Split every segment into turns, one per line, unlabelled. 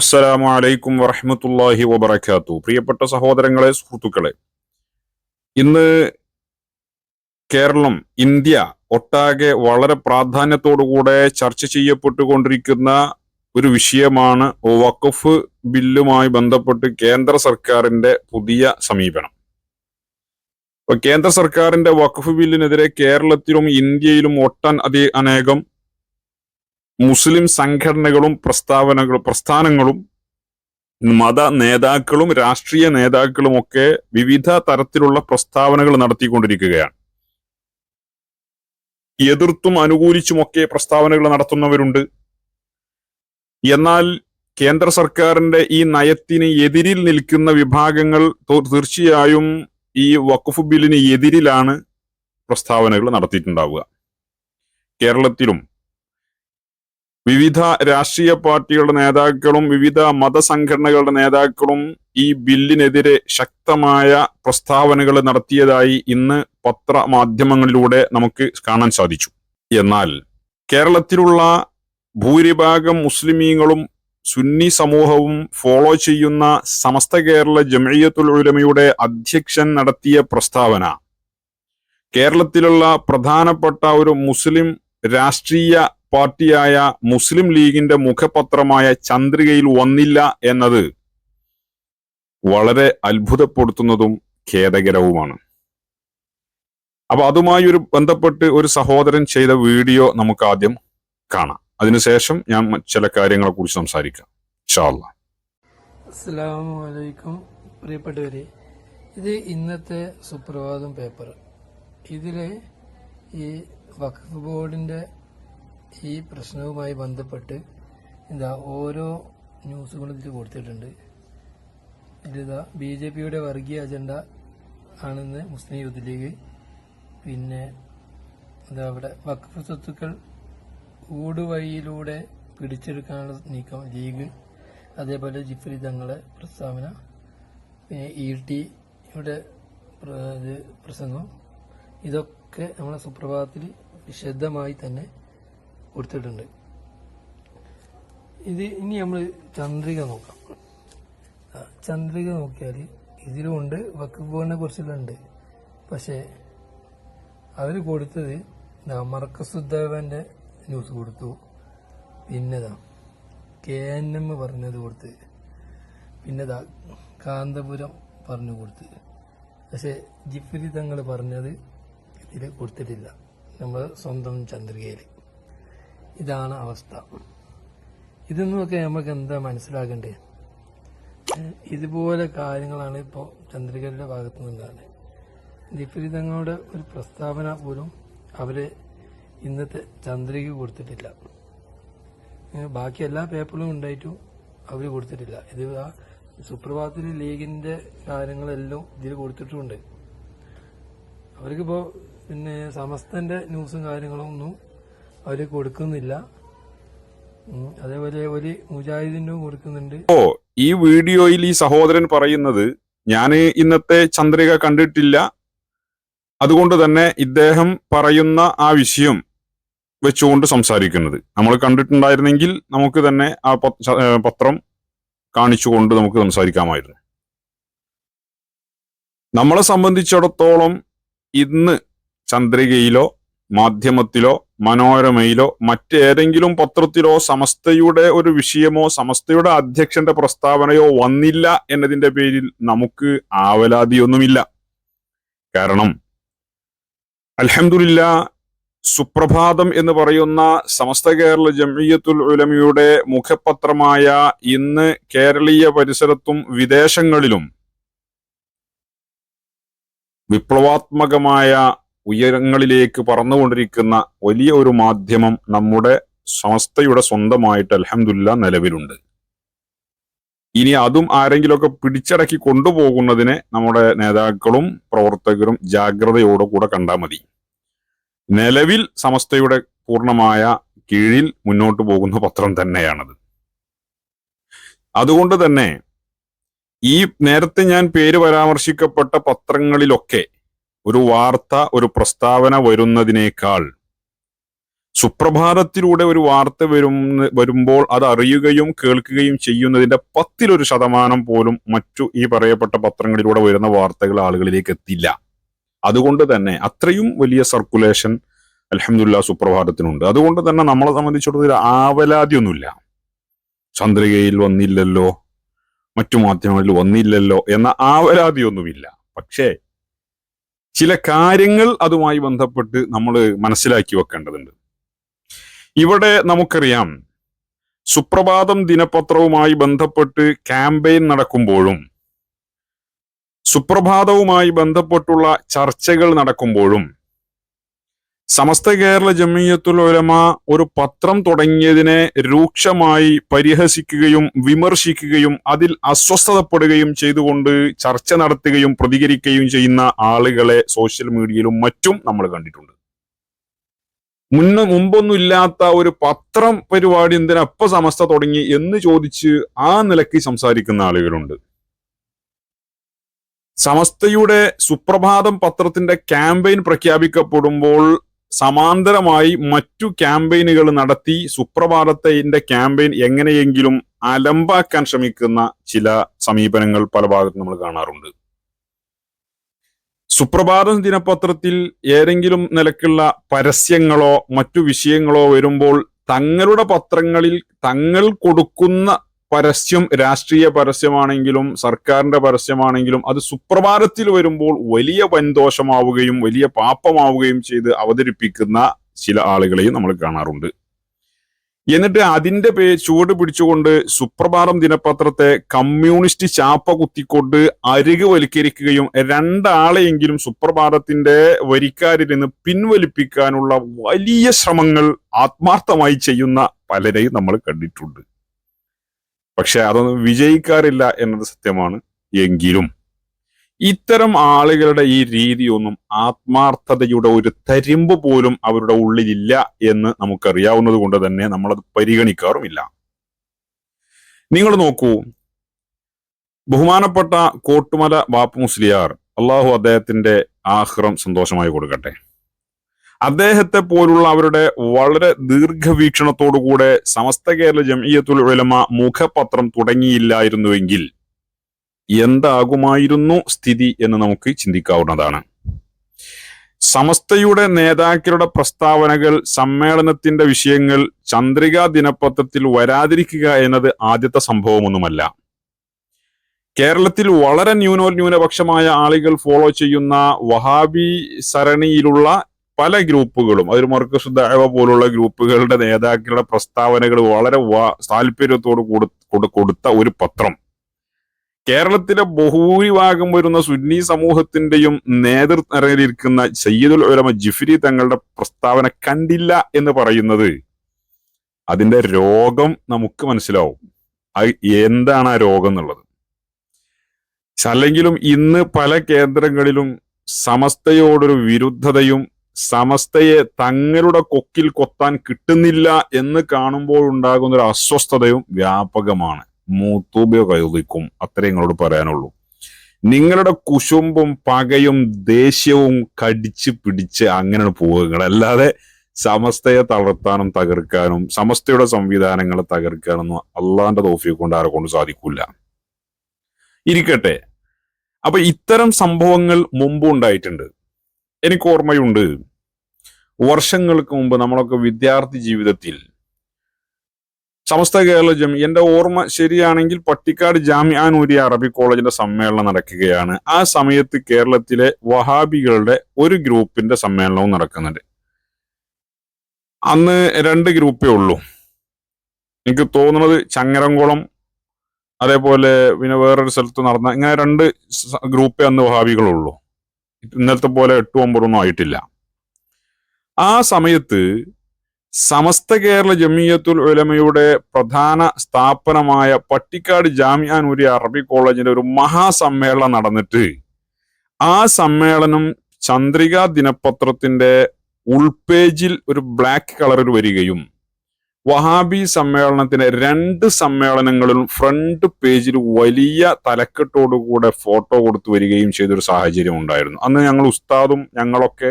അസ്സലാമു അലൈക്കും വറഹമത്തല്ലാഹി വബർക്കാത്തു പ്രിയപ്പെട്ട സഹോദരങ്ങളെ സുഹൃത്തുക്കളെ ഇന്ന് കേരളം ഇന്ത്യ ഒട്ടാകെ വളരെ പ്രാധാന്യത്തോടുകൂടെ ചർച്ച ചെയ്യപ്പെട്ടുകൊണ്ടിരിക്കുന്ന ഒരു വിഷയമാണ് വഖഫ് ബില്ലുമായി ബന്ധപ്പെട്ട് കേന്ദ്ര സർക്കാരിന്റെ പുതിയ സമീപനം. കേന്ദ്ര സർക്കാരിന്റെ വഖഫ് ബില്ലിനെതിരെ കേരളത്തിലും ഇന്ത്യയിലും ഒട്ടൻ അതി അനേകം മുസ്ലിം സംഘടനകളും പ്രസ്താവനകളും പ്രസ്ഥാനങ്ങളും മത നേതാക്കളും രാഷ്ട്രീയ നേതാക്കളും ഒക്കെ വിവിധ തരത്തിലുള്ള പ്രസ്താവനകൾ നടത്തിക്കൊണ്ടിരിക്കുകയാണ്. എതിർത്തും അനുകൂലിച്ചുമൊക്കെ പ്രസ്താവനകൾ നടത്തുന്നവരുണ്ട്. എന്നാൽ കേന്ദ്ര സർക്കാരിന്റെ ഈ നയത്തിന് എതിരിൽ നിൽക്കുന്ന വിഭാഗങ്ങൾ തീർച്ചയായും ഈ വഖഫ് ബില്ലിന് എതിരിലാണ് പ്രസ്താവനകൾ നടത്തിയിട്ടുണ്ടാവുക. കേരളത്തിലും വിവിധ രാഷ്ട്രീയ പാർട്ടികളുടെ നേതാക്കളും വിവിധ മതസംഘടനകളുടെ നേതാക്കളും ഈ ബില്ലിനെതിരെ ശക്തമായ പ്രസ്താവനകൾ നടത്തിയതായി ഇന്ന് പത്രമാധ്യമങ്ങളിലൂടെ നമുക്ക് കാണാൻ സാധിച്ചു. എന്നാൽ കേരളത്തിലുള്ള ഭൂരിഭാഗം മുസ്ലിമീങ്ങളും സുന്നി സമൂഹവും ഫോളോ ചെയ്യുന്ന സമസ്ത കേരള ജമയത്തുൽ ഉലമയുടെ അധ്യക്ഷൻ നടത്തിയ പ്രസ്താവന കേരളത്തിലുള്ള പ്രധാനപ്പെട്ട ഒരു മുസ്ലിം രാഷ്ട്രീയ പാർട്ടിയായ മുസ്ലിം ലീഗിന്റെ മുഖപത്രമായ ചന്ദ്രികയിൽ വന്നില്ല എന്നത് വളരെ അത്ഭുതപ്പെടുത്തുന്നതും ഖേദകരവുമാണ്. അപ്പൊ അതുമായി ഒരു ബന്ധപ്പെട്ട് ഒരു സഹോദരൻ ചെയ്ത വീഡിയോ നമുക്ക് ആദ്യം കാണാം. അതിനുശേഷം ഞാൻ ചില കാര്യങ്ങളെ കുറിച്ച് സംസാരിക്കാം. ഇൻഷാ അല്ലാ
അസ്സലാമു അലൈക്കും പ്രിയപ്പെട്ടവരെ ഇത് ഇന്നത്തെ സുപ്രഭാതം പേപ്പർ ഇതിലെ ഈ വഖഫ് ബോർഡിന്റെ ഈ പ്രശ്നവുമായി ബന്ധപ്പെട്ട് എന്താ ഓരോ ന്യൂസുകളും ഇതിൽ കൊടുത്തിട്ടുണ്ട്. ഇതിതാ ബി ജെ പിയുടെ വർഗീയ അജണ്ട ആണെന്ന് മുസ്ലിം യൂത്ത് ലീഗ് പിന്നെ എന്താ അവിടെ വഖഫ് സ്വത്തുക്കൾ ഊടുവഴിയിലൂടെ പിടിച്ചെടുക്കാനുള്ള നീക്കം ലീഗ് അതേപോലെ ജിഫ്രി തങ്ങളെ പ്രസ്താവന പിന്നെ ഇ ടിയുടെ പ്രസംഗം ഇതൊക്കെ നമ്മളെ സുപ്രഭാതത്തിൽ വിശദമായി തന്നെ കൊടുത്തിട്ടുണ്ട്. ഇത് ഇനി നമ്മൾ ചന്ദ്രിക നോക്കാം. ചന്ദ്രിക നോക്കിയാൽ ഇതിലും ഉണ്ട് ബോർഡിനെ കുറിച്ചുള്ളുണ്ട് പക്ഷേ അവർ കൊടുത്തത് മർക്കസുദ്ദാവന്റെ ന്യൂസ് കൊടുത്തു. പിന്നെതാ കെ എൻ എം പറഞ്ഞത് കൊടുത്ത്. പിന്നെതാ കാന്തപുരം പറഞ്ഞു കൊടുത്ത്. പക്ഷെ ജിഫ്രി തങ്ങൾ പറഞ്ഞത് ഇതിൽ കൊടുത്തിട്ടില്ല. നമ്മൾ സ്വന്തം ചന്ദ്രികയിൽ ഇതാണ് അവസ്ഥ. ഇതിൽ നിന്നൊക്കെ നമുക്ക് എന്താ മനസ്സിലാക്കേണ്ടത് ഇതുപോലെ കാര്യങ്ങളാണ് ഇപ്പോൾ ചന്ദ്രികരുടെ ഭാഗത്തു നിന്നാണ് വിപരീതങ്ങളുടെ ഒരു പ്രസ്താവന പോലും അവർ ഇന്നത്തെ ചന്ദ്രിക കൊടുത്തിട്ടില്ല. ബാക്കി എല്ലാ പേപ്പറിലും ഉണ്ടായിട്ടും അവർ കൊടുത്തിട്ടില്ല. ഇത് ആ ലീഗിന്റെ കാര്യങ്ങളെല്ലാം ഇതിൽ കൊടുത്തിട്ടുമുണ്ട് അവർക്കിപ്പോ പിന്നെ സമസ്തന്റെ ന്യൂസും കാര്യങ്ങളും ഒന്നും അവർ കൊടുക്കുന്നില്ല. അതേപോലെ ഒരു മുജാഹിദിനും കൊടുക്കുന്നുണ്ട്.
ഓ ഈ വീഡിയോയിൽ ഈ സഹോദരൻ പറയുന്നത് ഞാൻ ഇന്നത്തെ ചന്ദ്രിക കണ്ടിട്ടില്ല. അതുകൊണ്ട് തന്നെ ഇദ്ദേഹം പറയുന്ന ആ വിഷയം വെച്ചുകൊണ്ട് സംസാരിക്കുന്നത്. നമ്മൾ കണ്ടിട്ടുണ്ടായിരുന്നെങ്കിൽ നമുക്ക് തന്നെ ആ പത്രം കാണിച്ചുകൊണ്ട് നമുക്ക് സംസാരിക്കാമായിരുന്നു. നമ്മളെ സംബന്ധിച്ചിടത്തോളം ഇന്ന് ചന്ദ്രികയിലോ മാധ്യമത്തിലോ മനോരമയിലോ മറ്റേതെങ്കിലും പത്രത്തിലോ സമസ്തയുടെ ഒരു വിഷയമോ സമസ്തയുടെ അധ്യക്ഷന്റെ പ്രസ്താവനയോ വന്നില്ല എന്നതിന്റെ പേരിൽ നമുക്ക് ആവലാതിയൊന്നുമില്ല. കാരണം അൽഹംദുലില്ലാ സുപ്രഭാതം എന്ന് പറയുന്ന സമസ്ത കേരള ജംഇയ്യത്തുൽ ഉലമയുടെ മുഖപത്രമായ ഇന്ന് കേരളീയ പരിസരത്തും വിദേശങ്ങളിലും വിപ്ലവാത്മകമായ ഉയരങ്ങളിലേക്ക് പറന്നുകൊണ്ടിരിക്കുന്ന വലിയ ഒരു മാധ്യമം നമ്മുടെ സമസ്തയുടെ സ്വന്തമായിട്ട് അലഹമില്ല നിലവിലുണ്ട്. ഇനി അതും ആരെങ്കിലുമൊക്കെ പിടിച്ചടക്കി കൊണ്ടുപോകുന്നതിനെ നമ്മുടെ നേതാക്കളും പ്രവർത്തകരും ജാഗ്രതയോടെ കൂടെ കണ്ടാൽ മതി. നിലവിൽ സമസ്തയുടെ പൂർണമായ കീഴിൽ മുന്നോട്ട് പോകുന്ന പത്രം തന്നെയാണത്. അതുകൊണ്ട് തന്നെ ഈ നേരത്തെ ഞാൻ പേര് പരാമർശിക്കപ്പെട്ട പത്രങ്ങളിലൊക്കെ ഒരു വാർത്ത ഒരു പ്രസ്താവന വരുന്നതിനേക്കാൾ സുപ്രഭാതത്തിലൂടെ ഒരു വാർത്ത വരും വരുമ്പോൾ അത് അറിയുകയും കേൾക്കുകയും ചെയ്യുന്നതിന്റെ പത്തിലൊരു ശതമാനം പോലും മറ്റു ഈ പറയപ്പെട്ട പത്രങ്ങളിലൂടെ വരുന്ന വാർത്തകൾ ആളുകളിലേക്ക് എത്തില്ല. അതുകൊണ്ട് തന്നെ അത്രയും വലിയ സർക്കുലേഷൻ അലഹമില്ല സുപ്രഭാതത്തിനുണ്ട്. അതുകൊണ്ട് തന്നെ നമ്മളെ സംബന്ധിച്ചിടത്തോളം ആവലാതിയൊന്നുമില്ല. ചന്ദ്രികയിൽ വന്നില്ലല്ലോ മറ്റു മാധ്യമങ്ങളിൽ വന്നില്ലല്ലോ എന്ന ആവലാതിയൊന്നുമില്ല. പക്ഷേ ചില കാര്യങ്ങൾ അതുമായി ബന്ധപ്പെട്ട് നമ്മൾ മനസ്സിലാക്കി വെക്കേണ്ടതുണ്ട്. ഇവിടെ നമുക്കറിയാം സുപ്രഭാതം ദിനപത്രവുമായി ബന്ധപ്പെട്ട് ക്യാമ്പയിൻ നടക്കുമ്പോഴും സുപ്രഭാതവുമായി ബന്ധപ്പെട്ടുള്ള ചർച്ചകൾ നടക്കുമ്പോഴും സമസ്ത കേരള ജമിയത്തുൽ ഉലമ ഒരു പത്രം തുടങ്ങിയതിനെ രൂക്ഷമായി പരിഹസിക്കുകയും വിമർശിക്കുകയും അതിൽ അസ്വസ്ഥതപ്പെടുകയും ചെയ്തുകൊണ്ട് ചർച്ച നടത്തുകയും പ്രതികരിക്കുകയും ചെയ്യുന്ന ആളുകളെ സോഷ്യൽ മീഡിയയിലും മറ്റും നമ്മൾ കണ്ടിട്ടുണ്ട്. മുന്ന് മുമ്പൊന്നും ഇല്ലാത്ത ഒരു പത്രം പരിപാടി എന്തിനപ്പ സമസ്ത തുടങ്ങി എന്ന് ചോദിച്ച് ആ നിലയ്ക്ക് സംസാരിക്കുന്ന ആളുകളുണ്ട്. സമസ്തയുടെ സുപ്രഭാതം പത്രത്തിന്റെ ക്യാമ്പയിൻ പ്രഖ്യാപിക്കപ്പെടുമ്പോൾ സമാന്തരമായി മറ്റു ക്യാമ്പയിനുകൾ നടത്തി സുപ്രഭാതത്തിന്റെ ക്യാമ്പയിൻ എങ്ങനെയെങ്കിലും അലമ്പാക്കാൻ ശ്രമിക്കുന്ന ചില സമീപനങ്ങൾ പല ഭാഗത്തും നമ്മൾ കാണാറുണ്ട്. സുപ്രഭാതം ദിനപത്രത്തിൽ ഏതെങ്കിലും നിലക്കുള്ള പരസ്യങ്ങളോ മറ്റു വിഷയങ്ങളോ വരുമ്പോൾ തങ്ങളുടെ പത്രങ്ങളിൽ തങ്ങൾ കൊടുക്കുന്ന പരസ്യം രാഷ്ട്രീയ പരസ്യമാണെങ്കിലും സർക്കാരിന്റെ പരസ്യമാണെങ്കിലും അത് സുപ്രഭാതത്തിൽ വരുമ്പോൾ വലിയ വൻദോഷമാവുകയും വലിയ പാപ്പമാവുകയും ചെയ്ത് അവതരിപ്പിക്കുന്ന ചില ആളുകളെയും നമ്മൾ കാണാറുണ്ട്. എന്നിട്ട് അതിന്റെ പേ ചുവട് പിടിച്ചുകൊണ്ട് സുപ്രഭാതം ദിനപത്രത്തെ കമ്മ്യൂണിസ്റ്റ് ചാപ്പ കുത്തിക്കൊണ്ട് അരികു വൽക്കരിക്കുകയും രണ്ടാളെയെങ്കിലും സുപ്രഭാതത്തിന്റെ വരിക്കാരിൽ നിന്ന് പിൻവലിപ്പിക്കാനുള്ള വലിയ ശ്രമങ്ങൾ ആത്മാർത്ഥമായി ചെയ്യുന്ന പലരെയും നമ്മൾ കണ്ടിട്ടുണ്ട്. പക്ഷെ അതൊന്നും വിജയിക്കാറില്ല എന്നത് സത്യമാണ്. എങ്കിലും ഇത്തരം ആളുകളുടെ ഈ രീതിയൊന്നും ആത്മാർത്ഥതയുടെ ഒരു തരിമ്പ് പോലും അവരുടെ ഉള്ളിലില്ല എന്ന് നമുക്കറിയാവുന്നത് കൊണ്ട് തന്നെ നമ്മളത് പരിഗണിക്കാറുമില്ല. നിങ്ങൾ നോക്കൂ. ബഹുമാനപ്പെട്ട കോട്ടുമല ബാപ്പു മുസ്ലിയാർ അള്ളാഹു അദ്ദേഹത്തിന്റെ ആഹ്റം സന്തോഷമായി കൊടുക്കട്ടെ. അദ്ദേഹത്തെ പോലുള്ള അവരുടെ വളരെ ദീർഘവീക്ഷണത്തോടുകൂടെ സമസ്ത കേരള ജംഇയ്യത്തുൽ ഉലമ മുഖപത്രം തുടങ്ങിയില്ലായിരുന്നുവെങ്കിൽ എന്താകുമായിരുന്നു സ്ഥിതി എന്ന് നമുക്ക് ചിന്തിക്കാവുന്നതാണ്. സമസ്തയുടെ നേതാക്കളുടെ പ്രസ്താവനകൾ സമ്മേളനത്തിന്റെ വിഷയങ്ങൾ ചന്ദ്രികാ ദിനപത്രത്തിൽ വരാതിരിക്കുക എന്നത് ആദ്യത്തെ സംഭവമൊന്നുമല്ല. കേരളത്തിൽ വളരെ ന്യൂനോന്യൂനപക്ഷമായ ആളുകൾ ഫോളോ ചെയ്യുന്ന വഹാബി സരണിയിലുള്ള പല ഗ്രൂപ്പുകളും അതൊരു മർക്കസ് ദഅവ പോലുള്ള ഗ്രൂപ്പുകളുടെ നേതാക്കളുടെ പ്രസ്താവനകൾ വളരെ താല്പര്യത്തോട് കൊടു- കൊടു- കൊടുത്ത ഒരു പത്രം. കേരളത്തിലെ ബഹുഭൂരിഭാഗം വരുന്ന സുന്നി സമൂഹത്തിന്റെയും നേതൃനിരയിലിരിക്കുന്ന സയ്യിദുൽ ഉലമ ജിഫ്രി തങ്ങളുടെ പ്രസ്താവന കണ്ടില്ല എന്ന് പറയുന്നത് അതിന്റെ രോഗം നമുക്ക് മനസ്സിലാവും. എന്താണ് ആ രോഗം എന്നുള്ളത്? അല്ലെങ്കിലും ഇന്ന് പല കേന്ദ്രങ്ങളിലും സമസ്തയോടൊരു വിരുദ്ധതയും സമസ്തയെ തങ്ങളുടെ കൊക്കിൽ കൊത്താൻ കിട്ടുന്നില്ല എന്ന് കാണുമ്പോൾ ഉണ്ടാകുന്ന ഒരു അസ്വസ്ഥതയും വ്യാപകമാണ്. മൂത്തൂബ്യ കൈതിക്കും അത്രേ നിങ്ങളോട് പറയാനുള്ളൂ. നിങ്ങളുടെ കുശുമ്പും പകയും ദേഷ്യവും കടിച്ച് പിടിച്ച് അങ്ങനെ പോവുക. അല്ലാതെ സമസ്തയെ തളർത്താനും തകർക്കാനും സമസ്തയുടെ സംവിധാനങ്ങളെ തകർക്കാനൊന്നും അള്ളാന്റെ തോഫിയെ കൊണ്ട് ആരെ കൊണ്ട് സാധിക്കൂല. ഇരിക്കട്ടെ. അപ്പൊ ഇത്തരം സംഭവങ്ങൾ മുമ്പ് ഉണ്ടായിട്ടുണ്ട്. എനിക്ക് ഓർമ്മയുണ്ട്. വർഷങ്ങൾക്ക് മുമ്പ് നമ്മളൊക്കെ വിദ്യാർത്ഥി ജീവിതത്തിൽ സമസ്ത കേരള ജമി എന്റെ ഓർമ്മ ശരിയാണെങ്കിൽ പട്ടിക്കാട് ജാമ്യാനൂരി അറബി കോളേജിന്റെ സമ്മേളനം നടക്കുകയാണ്. ആ സമയത്ത് കേരളത്തിലെ വഹാബികളുടെ ഒരു ഗ്രൂപ്പിന്റെ സമ്മേളനവും നടക്കുന്നുണ്ട്. അന്ന് രണ്ട് ഗ്രൂപ്പേ ഉള്ളൂ. എനിക്ക് തോന്നുന്നത് ചങ്ങരംകുളം അതേപോലെ പിന്നെ വേറൊരു സ്ഥലത്ത് നടന്ന ഇങ്ങനെ രണ്ട് ഗ്രൂപ്പേ അന്ന് വഹാബികളുള്ളൂ. ഇന്നലത്തെ പോലെ എട്ടും ഒമ്പതൊന്നും ആയിട്ടില്ല. ആ സമയത്ത് സമസ്ത കേരള ജമിയത്തുൽ ഉലമയുടെ പ്രധാന സ്ഥാപനമായ പട്ടിക്കാട് ജാമ്യാനൂരി അറബി കോളേജിന്റെ ഒരു മഹാസമ്മേളനം നടന്നിട്ട് ആ സമ്മേളനം ചന്ദ്രിക ദിനപത്രത്തിന്റെ ഉൾപേജിൽ ഒരു ബ്ലാക്ക് കളറിൽ വരികയും വഹാബി സമ്മേളനത്തിന്റെ രണ്ട് സമ്മേളനങ്ങളിലും ഫ്രണ്ട് പേജിൽ വലിയ തലക്കെട്ടോടുകൂടെ ഫോട്ടോ കൊടുത്തു വരികയും ചെയ്തൊരു സാഹചര്യം ഉണ്ടായിരുന്നു. അന്ന് ഞങ്ങൾ ഉസ്താദും ഞങ്ങളൊക്കെ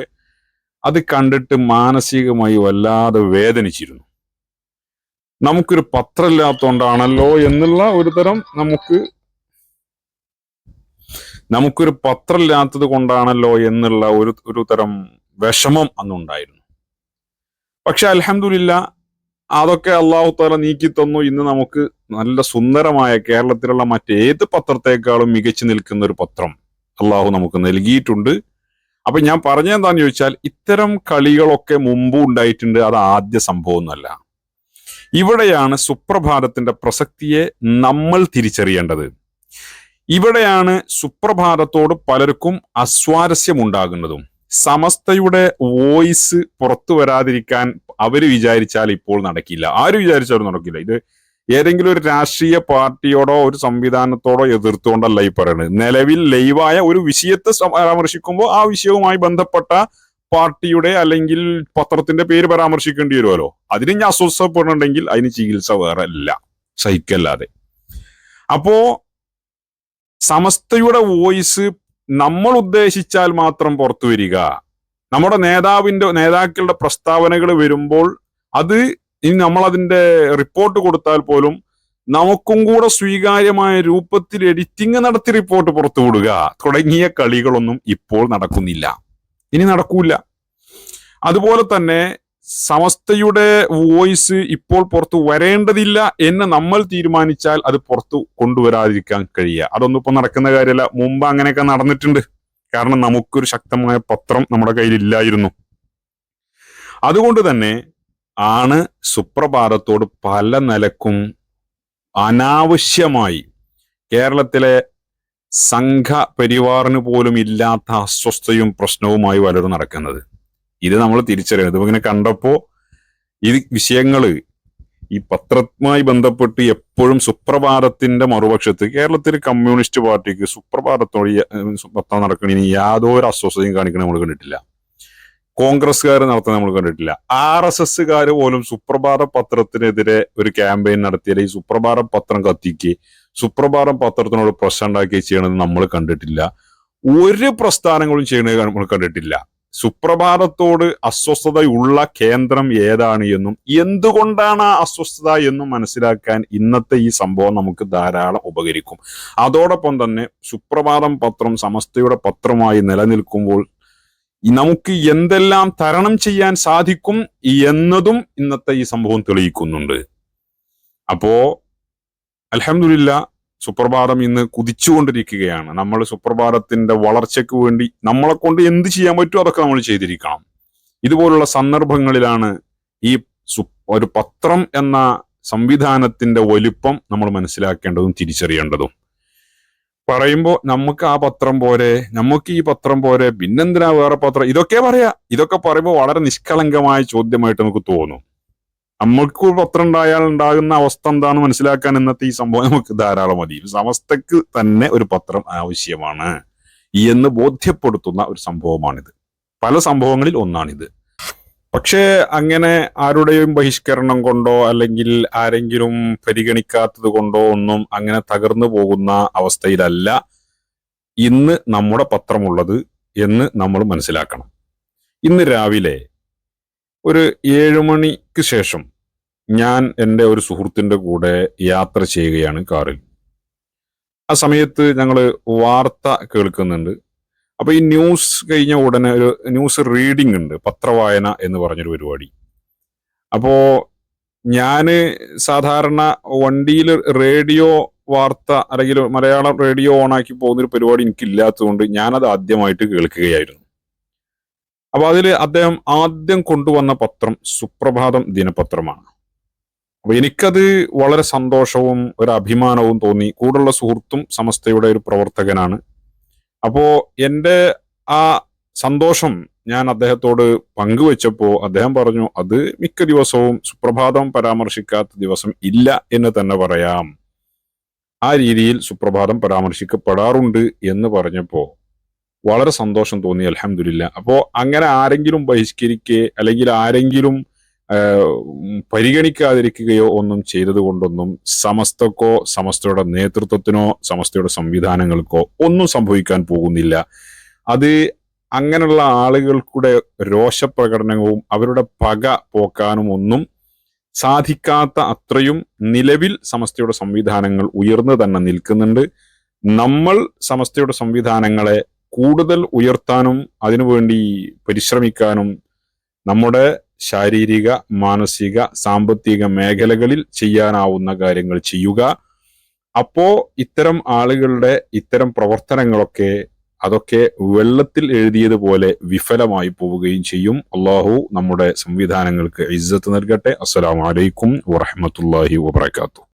അത് കണ്ടിട്ട് മാനസികമായി വല്ലാതെ വേദനിച്ചിരുന്നു. നമുക്കൊരു പത്രമില്ലാത്തോണ്ടാണല്ലോ എന്നുള്ള ഒരു തരം നമുക്ക് നമുക്കൊരു പത്രമില്ലാത്തത് കൊണ്ടാണല്ലോ എന്നുള്ള ഒരു ഒരു തരം വിഷമം അന്നുണ്ടായിരുന്നു. പക്ഷെ അൽഹംദുലില്ല അതൊക്കെ അള്ളാഹു താല നീക്കി തന്നു. ഇന്ന് നമുക്ക് നല്ല സുന്ദരമായ കേരളത്തിലുള്ള മറ്റേത് പത്രത്തെക്കാളും മികച്ചു നിൽക്കുന്ന ഒരു പത്രം അള്ളാഹു നമുക്ക് നൽകിയിട്ടുണ്ട്. അപ്പൊ ഞാൻ പറഞ്ഞെന്താന്ന് ചോദിച്ചാൽ ഇത്തരം കളികളൊക്കെ മുമ്പ് ഉണ്ടായിട്ടുണ്ട്. അത് ആദ്യ സംഭവമൊന്നുമല്ല. ഇവിടെയാണ് സുപ്രഭാതത്തിന്റെ പ്രസക്തിയെ നമ്മൾ തിരിച്ചറിയേണ്ടത്. ഇവിടെയാണ് സുപ്രഭാതത്തോട് പലർക്കും അസ്വാരസ്യമുണ്ടാകുന്നതും. സമസ്തയുടെ വോയിസ് പുറത്തു വരാതിരിക്കാൻ അവർ വിചാരിച്ചാൽ ഇപ്പോൾ നടക്കില്ല. ആര് വിചാരിച്ചാലും നടക്കില്ല. ഇത് ഏതെങ്കിലും ഒരു രാഷ്ട്രീയ പാർട്ടിയോടോ ഒരു സംവിധാനത്തോടോ എതിർത്തുകൊണ്ടല്ല ഈ പറയുന്നത് നിലവിൽ ലൈവായ ഒരു വിഷയത്തെ പരാമർശിക്കുമ്പോൾ ആ വിഷയവുമായി ബന്ധപ്പെട്ട പാർട്ടിയുടെ അല്ലെങ്കിൽ പത്രത്തിന്റെ പേര് പരാമർശിക്കേണ്ടി വരുമല്ലോ. അതിന് ഞാൻ അസ്വസ്ഥപ്പെടുന്നുണ്ടെങ്കിൽ അതിന് ചികിത്സ വേറെ അല്ല സഹിക്കല്ലാതെ. അപ്പോ സമസ്തയുടെ വോയിസ് നമ്മൾ ഉദ്ദേശിച്ചാൽ മാത്രം പുറത്തു വരിക. നമ്മുടെ നേതാവിന്റെ നേതാക്കളുടെ പ്രസ്താവനകൾ വരുമ്പോൾ അത് ഇനി നമ്മൾ അതിന്റെ റിപ്പോർട്ട് കൊടുത്താൽ പോലും നമുക്കും കൂടെ സ്വീകാര്യമായ രൂപത്തിൽ എഡിറ്റിംഗ് നടത്തി റിപ്പോർട്ട് പുറത്തു വിടുക. തുടങ്ങിയ കളികളൊന്നും ഇപ്പോൾ നടക്കുന്നില്ല. ഇനി നടക്കൂല. അതുപോലെ തന്നെ സമസ്തയുടെ വോയിസ് ഇപ്പോൾ പുറത്തു വരേണ്ടതില്ല എന്ന് നമ്മൾ തീരുമാനിച്ചാൽ അത് പുറത്തു കൊണ്ടുവരാതിരിക്കാൻ കഴിയുക. അതൊന്നും ഇപ്പൊ നടക്കുന്ന കാര്യമല്ല. മുമ്പ് അങ്ങനെയൊക്കെ നടന്നിട്ടുണ്ട്. കാരണം നമുക്കൊരു ശക്തമായ പത്രം നമ്മുടെ കയ്യിൽ ഇല്ലായിരുന്നു അതുകൊണ്ട് തന്നെ ആണ് സുപ്രഭാതത്തോട് പല നിലക്കും അനാവശ്യമായി കേരളത്തിലെ സംഘ പരിവാറിന് പോലും ഇല്ലാത്ത അസ്വസ്ഥയും പ്രശ്നവുമായി പലരും നടക്കുന്നത്. ഇത് നമ്മൾ തിരിച്ചറിയണം. ഇങ്ങനെ കണ്ടപ്പോ ഈ വിഷയങ്ങൾ ഈ പത്രവുമായി ബന്ധപ്പെട്ട് എപ്പോഴും സുപ്രഭാതത്തിന്റെ മറുപക്ഷത്ത് കേരളത്തിൽ കമ്മ്യൂണിസ്റ്റ് പാർട്ടിക്ക് സുപ്രഭാതത്തോട് പത്രം നടക്കണതിന് യാതൊരു അസ്വസ്ഥതയും കാണിക്കണ നമ്മൾ കണ്ടിട്ടില്ല. കോൺഗ്രസ്സുകാർ നടത്താൻ നമ്മൾ കണ്ടിട്ടില്ല. ആർ എസ് എസ്സുകാർ പോലും സുപ്രഭാത പത്രത്തിനെതിരെ ഒരു ക്യാമ്പയിൻ നടത്തിയാൽ ഈ സുപ്രഭാത പത്രം കത്തിക്ക് സുപ്രഭാതം പത്രത്തിനോട് പ്രശ്നം ഉണ്ടാക്കി ചെയ്യണമെന്ന് നമ്മൾ കണ്ടിട്ടില്ല. ഒരു പ്രസ്ഥാനങ്ങളും ചെയ്യണത് നമ്മൾ കണ്ടിട്ടില്ല. സുപ്രഭാതത്തോട് അസ്വസ്ഥതയുള്ള കേന്ദ്രം ഏതാണ് എന്നും എന്തുകൊണ്ടാണ് ആ അസ്വസ്ഥത എന്നും മനസ്സിലാക്കാൻ ഇന്നത്തെ ഈ സംഭവം നമുക്ക് ധാരാളം ഉപകരിക്കും. അതോടൊപ്പം തന്നെ സുപ്രഭാതം പത്രം സമസ്തയുടെ പത്രമായി നിലനിൽക്കുമ്പോൾ നമുക്ക് എന്തെല്ലാം തരണം ചെയ്യാൻ സാധിക്കും എന്നതും ഇന്നത്തെ ഈ സംഭവം തെളിയിക്കുന്നുണ്ട്. അപ്പോ അൽഹംദുലില്ല സുപ്രഭാതം ഇന്ന് കുതിച്ചുകൊണ്ടിരിക്കുകയാണ്. നമ്മൾ സുപ്രഭാതത്തിന്റെ വളർച്ചയ്ക്ക് വേണ്ടി നമ്മളെ കൊണ്ട് എന്ത് ചെയ്യാൻ പറ്റുമോ അതൊക്കെ നമ്മൾ ചെയ്തിരിക്കണം. ഇതുപോലുള്ള സന്ദർഭങ്ങളിലാണ് ഈ ഒരു പത്രം എന്ന സംവിധാനത്തിന്റെ വലിപ്പം നമ്മൾ മനസ്സിലാക്കേണ്ടതും തിരിച്ചറിയേണ്ടതും. പറയുമ്പോൾ നമുക്ക് ആ പത്രം പോരെ നമുക്ക് ഈ പത്രം പോരെ പിന്നെന്തിനാ വേറെ പത്രം? ഇതൊക്കെ പറയാ. ഇതൊക്കെ പറയുമ്പോൾ വളരെ നിഷ്കളങ്കമായ ചോദ്യമായിട്ട് നമുക്ക് തോന്നും. നമ്മൾക്ക് ഒരു പത്രം ഉണ്ടായാൽ ഉണ്ടാകുന്ന അവസ്ഥ എന്താണെന്ന് മനസ്സിലാക്കാൻ ഇന്നത്തെ ഈ സംഭവം നമുക്ക് ധാരാളം മതി. സമസ്തക്ക് തന്നെ ഒരു പത്രം ആവശ്യമാണ് എന്ന് ബോധ്യപ്പെടുത്തുന്ന ഒരു സംഭവമാണിത്. പല സംഭവങ്ങളിൽ ഒന്നാണിത്. പക്ഷേ അങ്ങനെ ആരുടെയും ബഹിഷ്കരണം കൊണ്ടോ അല്ലെങ്കിൽ ആരെങ്കിലും പരിഗണിക്കാത്തത് കൊണ്ടോ ഒന്നും അങ്ങനെ തകർന്നു പോകുന്ന അവസ്ഥയിലല്ല ഇന്ന് നമ്മുടെ പത്രമുള്ളത് എന്ന് നമ്മൾ മനസ്സിലാക്കണം. ഇന്ന് രാവിലെ ഒരു മണിക്ക് ശേഷം ഞാൻ എന്റെ ഒരു സുഹൃത്തിന്റെ കൂടെ യാത്ര ചെയ്യുകയാണ് കാറിൽ. ആ സമയത്ത് ഞങ്ങൾ വാർത്ത കേൾക്കുന്നുണ്ട്. അപ്പോൾ ഈ ന്യൂസ് കഴിഞ്ഞ ഉടനെ ഒരു ന്യൂസ് റീഡിംഗ് ഉണ്ട് പത്രവായന എന്ന് പറഞ്ഞൊരു പരിപാടി. അപ്പോൾ ഞാൻ സാധാരണ വണ്ടിയിൽ റേഡിയോ വാർത്ത അല്ലെങ്കിൽ മലയാളം റേഡിയോ ഓണാക്കി പോകുന്നൊരു പരിപാടി എനിക്കില്ലാത്തതുകൊണ്ട് ഞാനത് ആദ്യമായിട്ട് കേൾക്കുകയായിരുന്നു. അപ്പൊ അതിൽ അദ്ദേഹം ആദ്യം കൊണ്ടുവന്ന പത്രം സുപ്രഭാതം ദിനപത്രമാണ്. അപ്പൊ എനിക്കത് വളരെ സന്തോഷവും ഒരു അഭിമാനവും തോന്നി. കൂടുള്ള സുഹൃത്തും സമസ്തയുടെ ഒരു പ്രവർത്തകനാണ്. അപ്പോ എന്റെ ആ സന്തോഷം ഞാൻ അദ്ദേഹത്തോട് പങ്കുവെച്ചപ്പോൾ അദ്ദേഹം പറഞ്ഞു അത് മിക്ക ദിവസവും സുപ്രഭാതം പരാമർശിക്കാത്ത ദിവസം ഇല്ല എന്ന് തന്നെ പറയാം. ആ രീതിയിൽ സുപ്രഭാതം പരാമർശിക്കപ്പെടാറുണ്ട് എന്ന് പറഞ്ഞപ്പോ വളരെ സന്തോഷം തോന്നി അലഹമില്ല അപ്പോ അങ്ങനെ ആരെങ്കിലും ബഹിഷ്കരിക്കെ അല്ലെങ്കിൽ ആരെങ്കിലും പരിഗണിക്കാതിരിക്കുകയോ ഒന്നും ചെയ്തത് കൊണ്ടൊന്നും സമസ്തക്കോ സമസ്തയുടെ നേതൃത്വത്തിനോ സമസ്തയുടെ സംവിധാനങ്ങൾക്കോ ഒന്നും സംഭവിക്കാൻ പോകുന്നില്ല. അത് അങ്ങനെയുള്ള ആളുകൾക്കുടെ രോഷപ്രകടനവും അവരുടെ പക പോക്കാനും ഒന്നും സാധിക്കാത്ത അത്രയും നിലവിൽ സമസ്തയുടെ സംവിധാനങ്ങൾ ഉയർന്നു തന്നെ നിൽക്കുന്നുണ്ട്. നമ്മൾ സമസ്തയുടെ സംവിധാനങ്ങളെ കൂടുതൽ ഉയർത്താനും അതിനുവേണ്ടി പരിശ്രമിക്കാനും നമ്മുടെ ശാരീരിക മാനസിക സാമ്പത്തിക മേഖലകളിൽ ചെയ്യാനാവുന്ന കാര്യങ്ങൾ ചെയ്യുക. അപ്പോ ഇത്തരം ആളുകളുടെ ഇത്തരം പ്രവർത്തനങ്ങളൊക്കെ അതൊക്കെ വെള്ളത്തിൽ എഴുതിയതുപോലെ വിഫലമായി പോവുകയും ചെയ്യും. അള്ളാഹു നമ്മുടെ സംവിധാനങ്ങൾക്ക് ഇജ്ജത്ത് നൽകട്ടെ. അസ്സലാമു അലൈക്കും വറഹ്മത്തുള്ളാഹി വബറകാതുഹു.